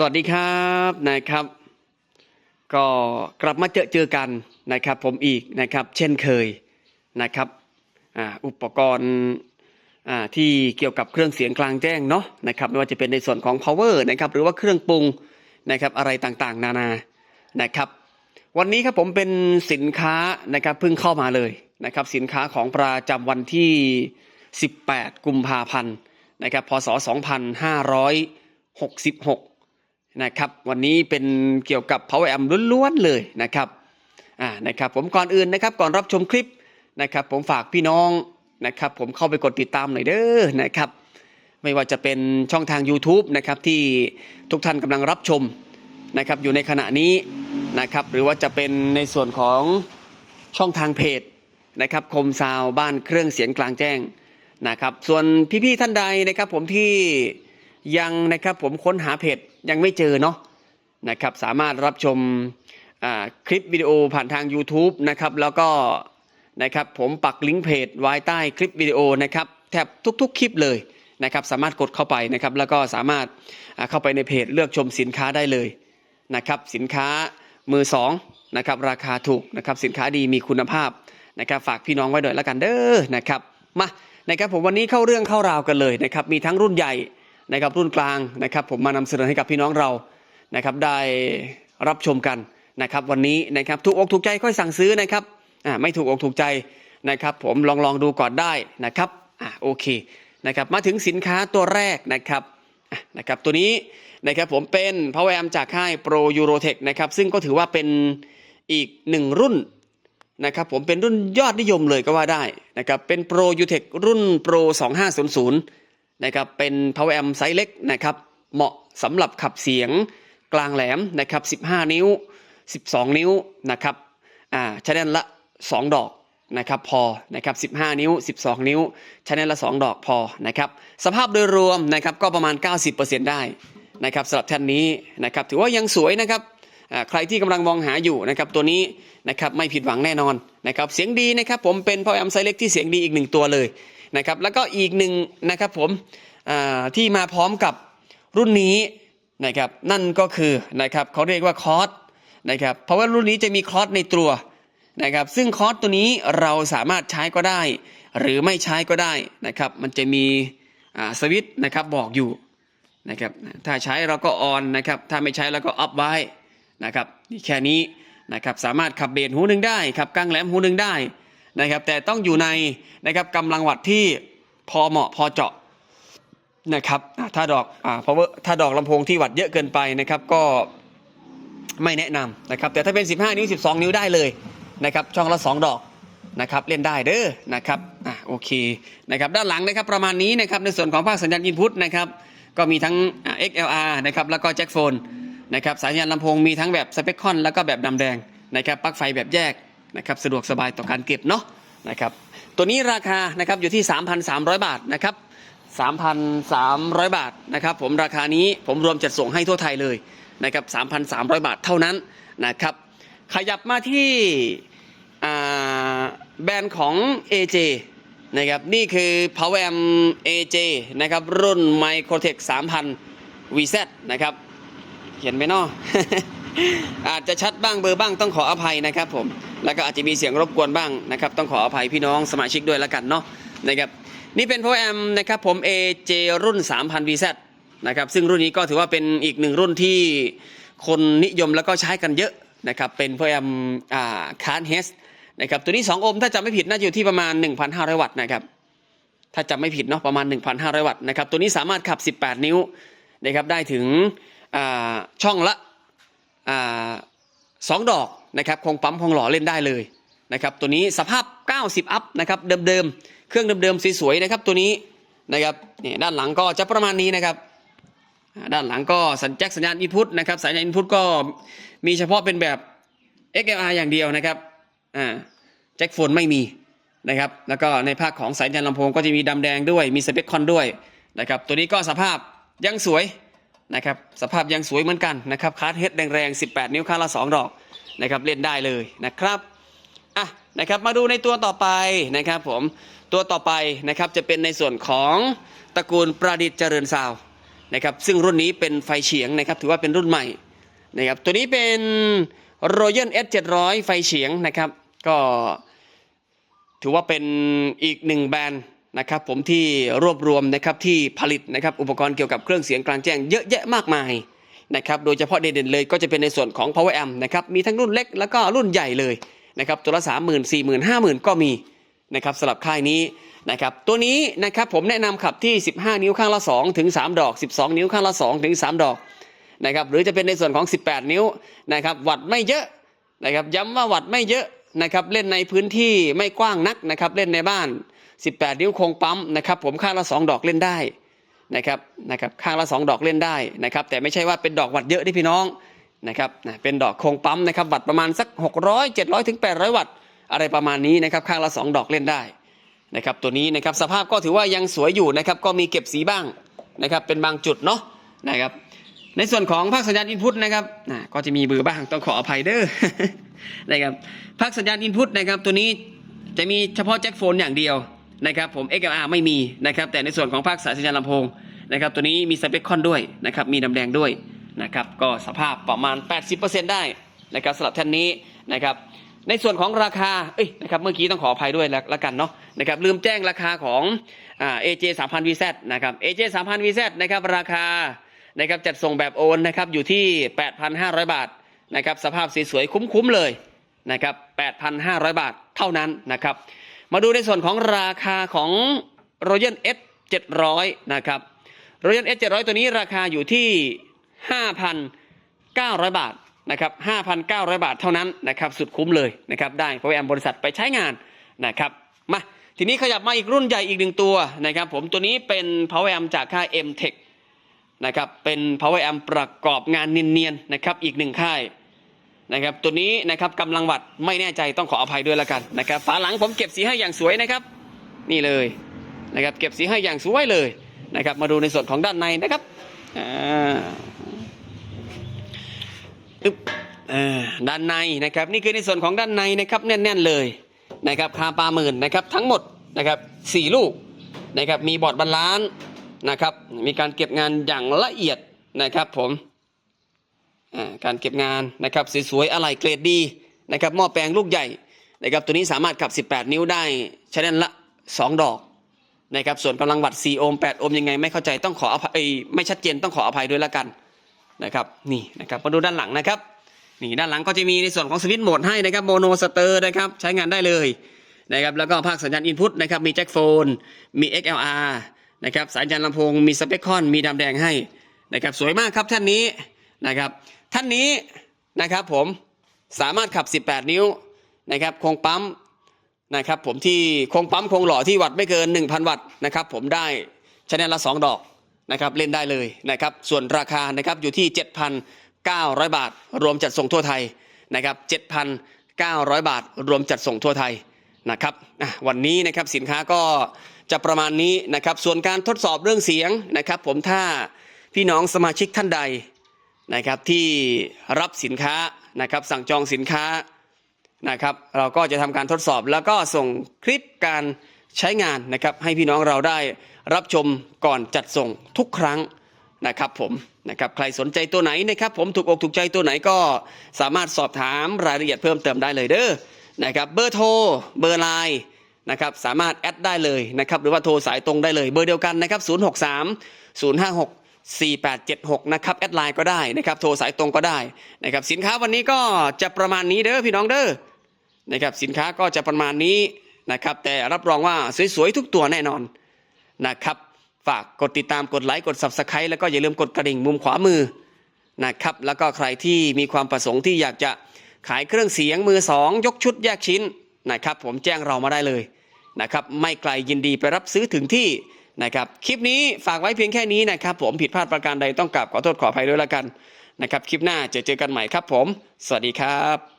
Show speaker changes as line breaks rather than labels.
สวัสดีครับนะครับ ก็กลับมาเจอเจอกันนะครับ ผมอีกนะครับ เช่นเคยนะครับอ,อุปกรณ์ที่เกี่ยวกับเครื่องเสียงกลางแจ้งเนาะนะครับไม่ว่าจะเป็นในส่วนของ power นะครับหรือว่าเครื่องปรุงนะครับอะไรต่างๆ นานานะครับ วันนี้ครับผมเป็นสินค้านะครับเพิ่งเข้ามาเลยนะครับ สินค้าของประจำวันที่ 18 กุมภาพันธ์นะครับพศ 2566 นะครับวันนี้เป็นเกี่ยวกับ Power Amp ล้วนๆเลยนะครับอ่านะครับผมก่อนอื่นนะครับก่อนรับชมคลิปนะครับผมฝากพี่น้องนะครับผมเข้าไปกดติดตามหน่อยเด้อนะครับไม่ว่าจะเป็นช่องทาง YouTube นะครับที่ทุกท่านกำลังรับชมนะครับอยู่ในขณะนี้นะครับหรือว่าจะเป็นในส่วนของช่องทางเพจนะครับคมซาวบ้านเครื่องเสียงกลางแจ้งนะครับส่วนพี่ๆท่านใดนะครับผมที่ ยังนะครับผมค้นหาเพจยังไม่เจอเนาะนะครับสามารถรับชมคลิปวิดีโอผ่านทาง YouTube นะครับแล้วก็นะครับผมปักลิงก์เพจไว้ใต้คลิปวิดีโอนะครับแทบทุก ๆ คลิปเลยนะครับสามารถกดเข้าไปนะครับแล้วก็สามารถเข้าไปในเพจเลือกชมสินค้าได้เลยนะครับสินค้ามือสองนะครับราคาถูกนะครับสินค้าดีมีคุณภาพนะครับฝากพี่น้องไว้หน่อยละกันเด้อนะครับมานะครับผมวันนี้เข้าเรื่องเข้าราวกันเลยนะครับมีทั้งรุ่นใหญ่ นะครับรุ่นกลางนะครับผมมานำเสนอให้กับพี่น้องเรานะครับได้รับชมกันนะครับวันนี้นะครับถูกอกถูกใจค่อยสั่งซื้อนะครับอ่าไม่ถูกอกถูกใจนะครับผมลองลองดูก่อนได้นะครับอ่าโอเคนะครับมาถึงสินค้าตัวแรกนะครับนะครับตัวนี้นะครับผมเป็น Power Amp จากค่าย Pro Eurotech นะครับซึ่งก็ถือว่าเป็นอีกหนึ่งรุ่นนะครับผมเป็นรุ่นยอดนิยมเลยก็ว่าได้นะครับเป็น Pro Utech รุ่น Pro 2500 นะครับเป็น Power Amp ไซส์เล็กนะครับเหมาะสำหรับขับเสียงกลางแหลมนะครับ15 นิ้ว 12 นิ้วนะครับอ่าชแนลละ 2 ดอกนะครับพอนะครับ15 นิ้ว 12 นิ้วชแนลละ 2 ดอกพอนะครับสภาพโดยรวมนะครับก็ประมาณ 90%ได้นะครับสำหรับแท่นนี้นะครับถือว่ายังสวยนะครับอ่าใครที่กำลังมองหาอยู่นะครับตัวนี้นะครับไม่ผิดหวังแน่นอนนะครับเสียงดีนะครับผมเป็นพอแอมไซเล็กที่เสียงดีอีกหนึ่งตัวเลย นะครับแล้วก็อีกหนึ่งนะครับผมที่มาพร้อมกับรุ่นนี้นะครับนั่นก็คือนะครับเขาเรียกว่าคอร์สนะครับเพราะว่ารุ่นนี้จะมีคอร์สในตัวนะครับซึ่งคอร์สตัวนี้เราสามารถใช้ก็ได้ หรือไม่ใช้ก็ได้นะครับมันจะมีสวิตนะครับบอกอยู่นะครับถ้าใช้เราก็ออนนะครับถ้าไม่ใช้เราก็อัพไว้นะครับนี่แค่นี้นะครับสามารถขับเบสหูหนึ่งได้ขับกลางแหลมหูหนึ่งได้ นะครับ แต่ต้องอยู่ในนะครับกำลังวัดที่พอเหมาะพอเจาะนะครับถ้าดอกอ่าเพราะว่าถ้าดอกลำโพงที่วัดเยอะเกินไปนะครับก็ไม่แนะนำนะครับ แต่ถ้าเป็น 15 นิ้ว 12 นิ้วได้เลยนะครับ ช่องละ 2 ดอกนะครับเล่นได้เด้อนะครับอะโอเคนะครับด้านหลังนะครับประมาณนี้นะครับในส่วนของภาคสัญญาณอินพุตนะครับก็มีทั้ง XLR นะครับแล้วก็แจ็คโฟนนะครับสายสัญญาณลำโพงมีทั้งแบบสเปคคอนแล้วก็แบบดำแดงนะครับปลั๊กไฟแบบแยก นะครับสะดวกสบายต่อการเก็บเนาะนะครับตัวนี้ราคานะครับอยู่ที่ 3,300 บาทนะครับ3,300 บาทนะครับผมราคานี้ผมรวมจัดส่งให้ทั่วไทยเลยนะครับ3,300 บาทเท่านั้นนะครับขยับมาที่แบรนด์ของ AJ นะครับนี่คือ Power Amp AJ นะครับรุ่น Microtech 3000 VZ นะครับเห็นไหมเนาะ อาจจะชัดบ้างเบอร์บ้างต้องขออภัยนะครับผมแล้วก็อาจจะมีเสียงรบกวนบ้างนะครับต้องขออภัยพี่น้องสมาชิกด้วยแล้วกันเนาะนะครับนี่เป็น Power Amp นะครับผม AJ รุ่น 3000 VZ นะครับซึ่งรุ่นนี้ก็ถือว่าเป็นอีกหนึ่งรุ่นที่คนนิยมแล้วก็ใช้กันเยอะนะครับเป็น Power Amp อ่าคาร์เฮสนะครับตัวนี้ 2 โอห์มถ้าจำไม่ผิดน่าจะอยู่ที่ประมาณ 1,500 วัตต์นะครับถ้าจำไม่ผิดเนาะประมาณ 1,500 วัตต์นะครับตัวนี้สามารถขับ 18 นิ้วนะครับได้ถึงช่องละ สองดอกนะครับคงปั๊มคงหล่อเล่นได้เลยนะครับตัวนี้สภาพ 90 อัพนะครับเดิมๆเครื่องเดิมๆสวยๆนะครับตัวนี้นะครับนี่ด้านหลังก็จะประมาณนี้นะครับ ด้านหลังก็สัญแจ็คสัญญาณอินพุตนะครับสัญญาณอินพุตก็มีเฉพาะเป็นแบบ XLR อย่างเดียวนะครับอ่าแจ็คโฟนไม่มีนะครับแล้วก็ในภาคของสายยานลำโพงก็จะมีดำแดงด้วยมีสเปคคอนด้วยนะครับตัวนี้ก็สภาพยังสวย นะครับสภาพยังสวยเหมือนกันนะครับคาร์ดเฮดแรงๆ 18 นิ้วค่าละ2ดอกนะครับเล่นได้เลยนะครับอะนะครับมาดูในตัวต่อไปนะครับผมตัวต่อไปนะครับจะเป็นในส่วนของตระกูลประดิษฐ์เจริญซาวน์นะครับซึ่งรุ่นนี้เป็นไฟเฉียงนะครับถือว่าเป็นรุ่นใหม่นะครับตัวนี้เป็น Royal S 700ไฟเฉียงนะครับก็ถือว่าเป็นอีกหนึ่งแบรนด์ นะครับผมที่รวบรวมนะครับที่ผลิตนะครับอุปกรณ์เกี่ยวกับเครื่องเสียงกลางแจ้งเยอะแยะมากมายนะครับโดยเฉพาะเด่นๆเลยก็จะเป็นในส่วนของ power amp นะครับมีทั้งรุ่นเล็กแล้วก็รุ่นใหญ่เลยนะครับตัวละ3 0 0 0 0 4 0 0 0 0 5 0,000ก็มีนะครับสำหรับค่ายนี้นะครับตัวนี้นะครับผมแนะนำขับที่ 15 นิ้วข้างละ2ถึง3ดอก 12 นิ้วข้างละ2ถึง3ดอกนะครับหรือจะเป็นในส่วนของ 18 นิ้วนะครับวัดไม่เยอะนะครับย้ำว่าวัดไม่เยอะนะครับเล่นในพื้นที่ไม่กว้างนักนะครับเล่นในบ้าน 18 นิ้วโคงปั๊มนะครับผมข้างละ 2 ดอกเล่นได้นะครับนะครับข้างละ 2 ดอกเล่นได้นะครับแต่ไม่ใช่ว่าเป็นดอกวัดเยอะที่พี่น้องนะครับนะเป็นดอกโคงปั๊มนะครับวัดประมาณสัก 600 700ถึง800 วัตต์อะไรประมาณนี้นะครับข้างละ 2 ดอกเล่นได้นะครับตัวนี้นะครับสภาพก็ถือว่ายังสวยอยู่นะครับก็มีเก็บสีบ้างนะครับเป็นบางจุดเนาะนะครับในส่วนของภาคสัญญาณอินพุตนะครับนะก็จะมีเบอร์บ้างต้องขออภัยเด้อนะครับภาคสัญญาณอินพุตนะครับตัวนี้จะมีเฉพาะแจ็คโฟนอย่างเดียว นะครับผม XLR ไม่มีนะครับ แต่ในส่วนของภาคสายสัญญาณลำโพงนะครับ ตัวนี้มีสเปคคอนด้วยนะครับ มีน้ำแดงด้วยนะครับ ก็สภาพประมาณ 80%ได้นะครับสำหรับท่านนี้นะครับ ในส่วนของราคา เอ้ยนะครับ เมื่อกี้ต้องขออภัยด้วยแล้วละกันเนาะนะครับ ลืมแจ้งราคาของอ่า AJ 3000 VZ นะครับ AJ 3000 VZ นะครับ ราคานะครับจัดส่งแบบโอนนะครับอยู่ที่ 8,500 บาทนะครับ สภาพสวยๆคุ้มๆเลยนะครับ 8,500 บาทเท่านั้นนะครับ มาดูในส่วนของราคาของ Royal S 700 นะครับ Royal S 700 ตัวนี้ราคาอยู่ที่ 5,900 บาทนะครับ 5,900 บาทเท่านั้นนะครับสุดคุ้มเลยนะครับได้เพราะแอมบริษัทไปใช้งานนะครับมาทีนี้ขยับมาอีกรุ่นใหญ่อีกหนึ่งตัวนะครับผมตัวนี้เป็น Power Amp จากค่าย M Tech นะครับเป็น Power Amp ประกอบงานเนียนๆนะครับอีกหนึ่งค่าย นะครับตัวนี้นะครับกำลังวัดไม่แน่ใจต้องขออภัยด้วยละกันนะครับฝาหลังผมเก็บสีให้อย่างสวยนะครับ นี่เลยนะครับเก็บสีให้อย่างสวยเลยนะครับมาดูในส่วนของด้านในนะครับอ่าอึ๊บด้านในนะครับนี่คือในส่วนของด้านในนะครับแน่นๆเลยนะครับคาปลาหมื่นนะครับทั้งหมดนะครับสี่ลูกนะครับมีบอร์ดบาลานซ์นะครับมีการเก็บงานอย่างละเอียดนะครับผม การเก็บงานนะครับสวยๆอะไหล่เกรดดีนะครับหม้อแปลงลูกใหญ่นะครับตัวนี้สามารถขับ 18 นิ้วได้ใช้แนนละ 2 ดอกนะครับส่วนกำลังวัด4โอห์ม8โอห์มยังไงไม่เข้าใจต้องขออภัยเอ้ยไม่ชัดเจนต้องขออภัยด้วยละกันนะครับนี่นะครับมาดูด้านหลังนะครับนี่ด้านหลังก็จะมีในส่วนของสวิตช์โหมดให้นะครับโมโนสเตอร์นะครับใช้งานได้เลยนะครับแล้วก็ภาคสัญญาณอินพุตนะครับมีแจ็คโฟน มี XLR นะครับสายสัญญาณลำโพงมีสเปคคอนมีดำแดงให้นะครับสวยมากครับท่านนี้ นะครับ ท่านนี้นะครับผมสามารถขับ 18 นิ้วนะครับโครงปั๊มนะครับผมที่โครงปั๊มโครงหล่อที่วัดไม่เกิน 1,000 วัตต์นะครับผมได้ชแนลละ 2 ดอกนะครับเล่นได้เลยนะครับส่วนราคานะครับอยู่ที่ 7,900 บาท รวมจัดส่งทั่วไทยนะครับ7,900 บาท รวมจัดส่งทั่วไทยนะครับวันนี้นะครับสินค้าก็จะประมาณนี้นะครับส่วนการทดสอบเรื่องเสียงนะครับ ผมถ้าพี่น้องสมาชิกท่านใด นะครับที่รับสินค้านะครับสั่งจองสินค้านะครับ เราก็จะทำการทดสอบแล้วก็ส่งคลิปการใช้งานนะครับ ให้พี่น้องเราได้รับชมก่อนจัดส่งทุกครั้งนะครับผมนะครับใครสนใจตัวไหนนะครับ ผมถูกอกถูกใจตัวไหนก็สามารถสอบถามรายละเอียดเพิ่มเติมได้เลยเด้อนะครับเบอร์โทรเบอร์ไลน์นะครับสามารถแอดได้เลยนะครับหรือว่าโทรสายตรงได้เลยเบอร์เดียวกันนะครับ063 056 4876 นะครับ แอดไลน์ก็ได้นะครับ โทรสายตรงก็ได้นะครับ สินค้าวันนี้ก็จะประมาณนี้เด้อพี่น้องเด้อนะครับ สินค้าก็จะประมาณนี้นะครับ แต่รับรองว่าสวยๆทุกตัวแน่นอนนะครับ ฝากกดติดตามกดไลค์กด Subscribe แล้วก็อย่าลืมกดกระดิ่งมุมขวามือนะครับ แล้วก็ใครที่มีความประสงค์ที่อยากจะขายเครื่องเสียงมือสองยกชุดแยกชิ้นนะครับ ผมแจ้งเรามาได้เลยนะครับ ไม่ไกลยินดีไปรับซื้อถึงที่ นะครับคลิปนี้ฝากไว้เพียงแค่นี้นะครับผมผิดพลาดประการใดต้องกราบขอโทษขออภัยด้วยละกันนะครับคลิปหน้าจะเจอกันใหม่ครับผม สวัสดีครับ